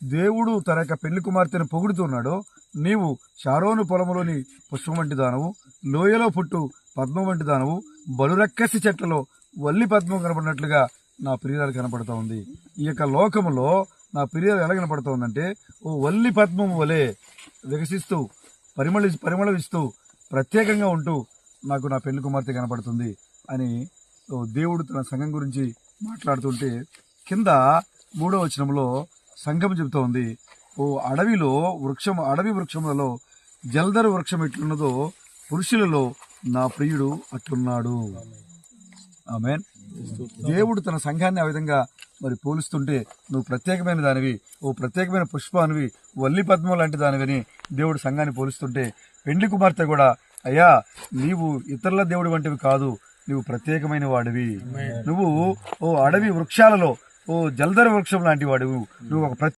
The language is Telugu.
దేవుడు తన యొక్క పెళ్ళి కుమార్తెను పొగుడుతున్నాడో నీవు షారోను పొలములోని పుష్పం వంటి దానవు లోయలో పుట్టు పద్మం వంటి దానవు బలురక్కసి చెట్లలో వల్లి పద్మం కనపడినట్లుగా నా ప్రియురాలు కనపడుతూ ఉంది. ఈ యొక్క లోకములో నా ప్రియురాలు ఎలా కనపడుతూ ఉందంటే ఓ వల్లి పద్మం వలె వికసిస్తూ పరిమళ పరిమళవిస్తూ ప్రత్యేకంగా ఉంటూ నాకు నా పెళ్ళి కుమార్తె కనపడుతుంది అని ఓ దేవుడు తన సంఘం గురించి మాట్లాడుతుంటే కింద మూడో వచనంలో సంఘం చెబుతూ ఉంది ఓ అడవిలో వృక్షం అడవి వృక్షములలో జల్దరు వృక్షం ఎట్లున్నదో పురుషులలో నా ప్రియుడు అట్లున్నాడు. ఆమెన్. దేవుడు తన సంఘాన్ని ఆ విధంగా మరి పోలుస్తుంటే నువ్వు ప్రత్యేకమైన దానివి ఓ ప్రత్యేకమైన పుష్పానివి వల్లి పద్మం లాంటి దానివని దేవుడు సంఘాన్ని పోలుస్తుంటే పెండ్లి కుమార్తె కూడా అయ్యా నీవు ఇతరుల దేవుడి వంటివి కాదు నువ్వు ప్రత్యేకమైన వాడివి. నువ్వు ఓ అడవి వృక్షాలలో ఓ జలధర వృక్షం లాంటి వాడు. నువ్వు ఒక ప్రతి